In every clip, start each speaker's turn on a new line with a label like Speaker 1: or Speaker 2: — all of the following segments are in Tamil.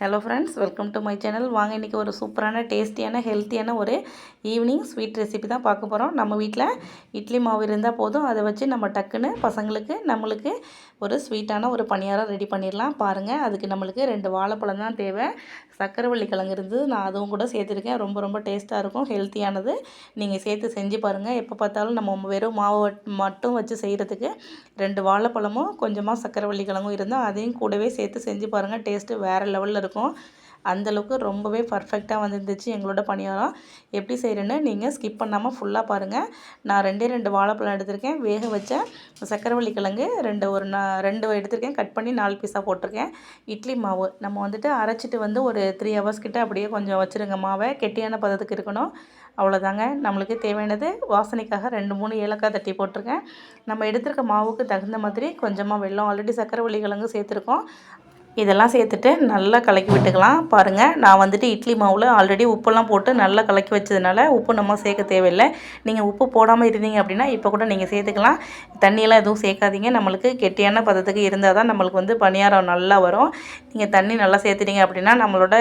Speaker 1: Hello friends welcome to my channel வாங்க இன்றைக்கி ஒரு சூப்பரான டேஸ்டியான ஹெல்த்தியான ஒரு ஈவினிங் ஸ்வீட் ரெசிபி தான் பார்க்க போகிறோம் நம்ம வீட்டில் இட்லி மாவு இருந்தால் போதும். அதை வச்சு நம்ம டக்குன்னு பசங்களுக்கு நம்மளுக்கு ஒரு ஸ்வீட்டான ஒரு பணியாரம் ரெடி பண்ணிடலாம். பாருங்கள் அதுக்கு நம்மளுக்கு ரெண்டு வாழைப்பழம் தான் தேவை. சக்கரவள்ளி கிழங்கு இருந்து நான் அதுவும் கூட சேர்த்துருக்கேன். ரொம்ப ரொம்ப டேஸ்ட்டாக இருக்கும் ஹெல்த்தியானது நீங்கள் சேர்த்து செஞ்சு பாருங்கள் எப்போ பார்த்தாலும் நம்ம வெறும் மாவு மட்டும் வச்சு செய்கிறதுக்கு ரெண்டு வாழைப்பழமும் கொஞ்சமாக சக்கரவள்ளி கிழங்கும் இருந்தால் அதையும் கூடவே சேர்த்து செஞ்சு பாருங்கள் டேஸ்ட்டு வேறு லெவலில் இருக்கும். அந்தளவுக்கு ரொம்பவே பர்ஃபெக்டாக வந்துருந்துச்சு எங்களோட பணியாரம். எப்படி செய்கிறேன்னு நீங்கள் ஸ்கிப் பண்ணாமல் ஃபுல்லாக பாருங்கள் நான் ரெண்டே ரெண்டு வாழைப்பழம் எடுத்திருக்கேன். வேக வச்ச சக்கரவள்ளி கிழங்கு ரெண்டு ஒரு நான் ரெண்டு எடுத்திருக்கேன். கட் பண்ணி நாலு பீஸாக போட்டிருக்கேன். இட்லி மாவு நம்ம வந்துட்டு அரைச்சிட்டு வந்து ஒரு த்ரீ ஹவர்ஸ் கிட்ட அப்படியே கொஞ்சம் வச்சுருங்க மாவை. கெட்டியான பதத்துக்கு இருக்கணும். அவ்வளோதாங்க. நம்மளுக்கு தேவையானது வாசனைக்காக ரெண்டு மூணு ஏலக்காய் தட்டி போட்டிருக்கேன். நம்ம எடுத்திருக்க மாவுக்கு தகுந்த மாதிரி கொஞ்சமாக வெள்ளம் ஆல்ரெடி சக்கரவள்ளி கிழங்கு சேர்த்துருக்கோம். இதெல்லாம் சேர்த்துட்டு நல்லா கலக்கி விட்டுக்கலாம். பாருங்கள் நான் வந்துட்டு இட்லி மாவில் ஆல்ரெடி உப்பெல்லாம் போட்டு நல்லா கலக்கி வச்சதுனால உப்பு நம்ம சேர்க்க தேவையில்லை. நீங்கள் உப்பு போடாமல் இருந்தீங்க அப்படின்னா இப்போ கூட நீங்கள் சேர்த்துக்கலாம். தண்ணியெல்லாம் எதுவும் சேர்க்காதீங்க. நம்மளுக்கு கெட்டியான பதத்துக்கு இருந்தால் தான் நம்மளுக்கு வந்து பணியாரம் நல்லா வரும். நீங்கள் தண்ணி நல்லா சேர்த்துட்டீங்க அப்படின்னா நம்மளோட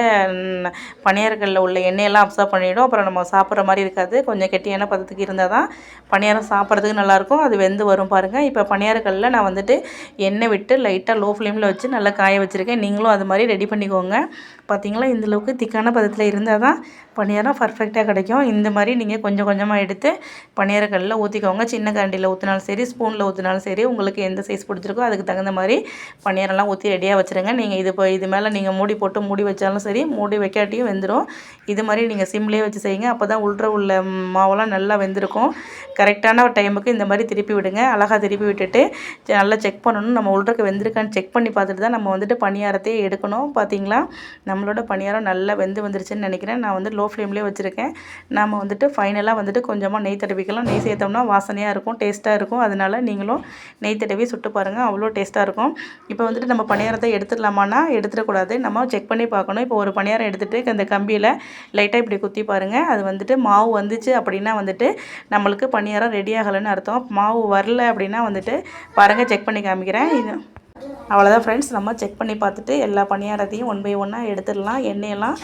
Speaker 1: பணியாரங்களில் உள்ள எண்ணெயெல்லாம் அப்சர்வ் பண்ணிவிடும் அப்புறம் நம்ம சாப்பிட்ற மாதிரி இருக்காது. கொஞ்சம் கெட்டியான பதத்துக்கு இருந்தால் தான் பணியாரம் சாப்பிட்றதுக்கு நல்லாயிருக்கும் அது வெந்து வரும் பாருங்கள் இப்போ பணியாரக்கல்லில் நான் வந்துட்டு எண்ணெய் விட்டு லைட்டாக லோ ஃப்ளேமில் வச்சு நல்லா காய வச்சுருக்கேன். வச்சுருக்கேன். நீங்களும் அது மாதிரி ரெடி பண்ணிக்கோங்க. பார்த்தீங்களா? இந்தளவுக்கு திக்கான பதத்தில் இருந்தால் தான் பணியாரம் பர்ஃபெக்டாக கிடைக்கும். இந்த மாதிரி நீங்கள் கொஞ்சம் கொஞ்சமாக எடுத்து பணியாரக்கல்லில் ஊற்றிக்கோங்க சின்ன கரண்டியில் ஊற்றினாலும் சரி ஸ்பூனில் ஊற்றினாலும் சரி உங்களுக்கு எந்த சைஸ் பிடிச்சிருக்கோ அதுக்கு தகுந்த மாதிரி பணியாரெல்லாம் ஊற்றி ரெடியாக வச்சுருங்க. நீங்கள் இது இப்போ இது மேலே நீங்கள் மூடி போட்டு மூடி வச்சாலும் சரி மூடி வைக்காட்டியும் வெந்துடும் இது மாதிரி நீங்கள் சிம்லேயே வச்சு செய்யுங்க. அப்போ தான் உள்ள உள்ள மாவெல்லாம் நல்லா வெந்திருக்கும். கரெக்டான டைமுக்கு இந்த மாதிரி திருப்பி விடுங்க. அழகாக திருப்பி விட்டுட்டு நல்லா செக் பண்ணணும். நம்ம உள்றக்கு வெந்திருக்கான்னு செக் பண்ணி பார்த்துட்டு தான் நம்ம வந்துட்டு பணியாரத்தையே எடுக்கணும். பார்த்தீங்களா? நம்மளோட பணியாரம் நல்லா வெந்து வந்துருச்சுன்னு நினைக்கிறேன். நான் வந்து லோ ஃப்ளேம்லேயே வச்சுருக்கேன். நம்ம வந்துட்டு ஃபைனலாக வந்துட்டு கொஞ்சமாக நெய் தடவிக்கலாம். நெய் சேர்த்தோம்னா வாசனையாக இருக்கும் டேஸ்ட்டாக இருக்கும். அதனால் நீங்களும் நெய் தடவி சுட்டு பாருங்கள் அவ்வளோ டேஸ்ட்டாக இருக்கும். இப்போ வந்துட்டு நம்ம பணியாரத்தை எடுத்துடலாமான்னா எடுத்துடக்கூடாது. நம்ம செக் பண்ணி பார்க்கணும். இப்போ ஒரு பணியாரம் எடுத்துகிட்டு அந்த கம்பியில் லைட்டாக இப்படி குத்தி பாருங்கள் அது வந்துட்டு மாவு வந்துச்சு அப்படின்னா வந்துட்டு நம்மளுக்கு பணியாரம் ரெடி ஆகலைன்னு அர்த்தம். மாவு வரல அப்படின்னா வந்துட்டு பாருங்கள் செக் பண்ணி காமிக்கிறேன். இது அவ்வளோதான் ஃப்ரெண்ட்ஸ் நம்ம செக் பண்ணி பார்த்துட்டு எல்லா பணியாரத்தையும் ஒன் பை ஒன்னாக எடுத்துடலாம். எண்ணெயெல்லாம்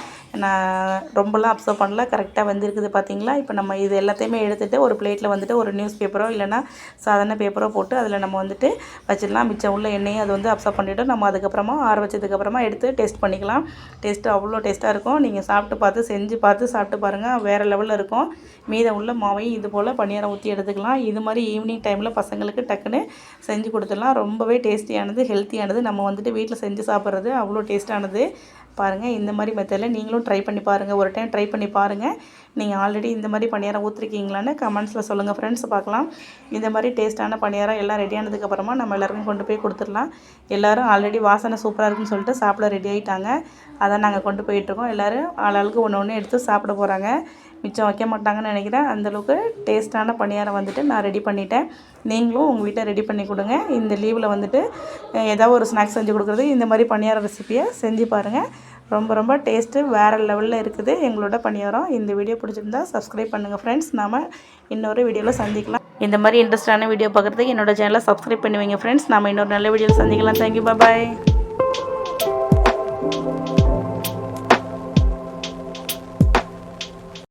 Speaker 1: நான் ரொம்பலாம் அப்சர்வ் பண்ணல. கரெக்டாக வந்துருக்குது பார்த்தீங்களா இப்போ நம்ம இது எல்லாத்தையுமே எடுத்துகிட்டு ஒரு பிளேட்டில் வந்துட்டு ஒரு நியூஸ் பேப்பரோ இல்லைனா சாதாரண பேப்பரோ போட்டு அதில் நம்ம வந்துட்டு வச்சிடலாம். மிச்சம் உள்ள எண்ணெயை அது வந்து அப்சர்வ் பண்ணிவிட்டு நம்ம அதுக்கப்புறமா ஆற வச்சதுக்கப்புறமா எடுத்து டேஸ்ட் பண்ணிக்கலாம். டேஸ்ட்டு அவ்வளோ டேஸ்ட்டாக இருக்கும். நீங்கள் சாப்பிட்டு பார்த்து செஞ்சு பார்த்து சாப்பிட்டு பாருங்கள் வேறு லெவலில் இருக்கும். மீதம் உள்ள மாவையும் இது போல் பணியாரம் ஊற்றி எடுத்துக்கலாம். இது மாதிரி ஈவினிங் டைமில் பசங்களுக்கு டக்குன்னு செஞ்சு கொடுத்துடலாம். ரொம்பவே டேஸ்டியானது ஹெல்த்தியானது நம்ம வந்துட்டு வீட்டில் செஞ்சு சாப்பிட்றது அவ்வளோ டேஸ்ட்டானது பாருங்கள் இந்த மாதிரி மெத்தடில் நீங்களும் ட்ரை பண்ணி பாருங்கள் ஒரு டைம் ட்ரை பண்ணி பாருங்கள் நீங்கள் ஆல்ரெடி இந்த மாதிரி பணியாரம் ஊற்றிருக்கீங்களான்னு கமெண்ட்ஸில் சொல்லுங்கள் ஃப்ரெண்ட்ஸ் பார்க்கலாம். இந்த மாதிரி டேஸ்ட்டான பணியாரம் எல்லாம் ரெடியானதுக்கப்புறமா நம்ம எல்லாருக்கும் கொண்டு போய் கொடுத்துடலாம். எல்லோரும் ஆல்ரெடி வாசனை சூப்பராக இருக்குன்னு சொல்லிட்டு சாப்பிட ரெடி ஆகிட்டாங்க அதை நாங்கள் கொண்டு போயிட்டுருக்கோம் எல்லோரும் ஆளாளுக்கு ஒன்று ஒன்று எடுத்து சாப்பிட போகிறாங்க மிச்சம் வைக்க மாட்டாங்கன்னு நினைக்கிறேன். அந்தளவுக்கு டேஸ்ட்டான பணியாரம் வந்துட்டு நான் ரெடி பண்ணிட்டேன். நீங்களும் உங்கள் வீட்டை ரெடி பண்ணி கொடுங்க. இந்த லீவில் வந்துட்டு ஏதாவது ஒரு ஸ்நாக்ஸ் செஞ்சு கொடுக்குறது இந்த மாதிரி பணியார ரெசிப்பியை செஞ்சு பாருங்கள் ரொம்ப ரொம்ப டேஸ்ட்டு வேறு லெவலில் இருக்குது. எங்களோட பணியாரம். இந்த வீடியோ பிடிச்சிருந்தா சப்ஸ்கிரைப் பண்ணுங்கள் ஃப்ரெண்ட்ஸ் நாம் இன்னொரு வீடியோவில் சந்திக்கலாம். இந்த மாதிரி இன்ட்ரெஸ்டான வீடியோ பார்க்குறதுக்கு என்னோடய சேனலை சப்ஸ்கிரைப் பண்ணுவீங்க ஃப்ரெண்ட்ஸ் நம்ம இன்னொரு நல்ல வீடியோவில் சந்திக்கலாம். Thank you bye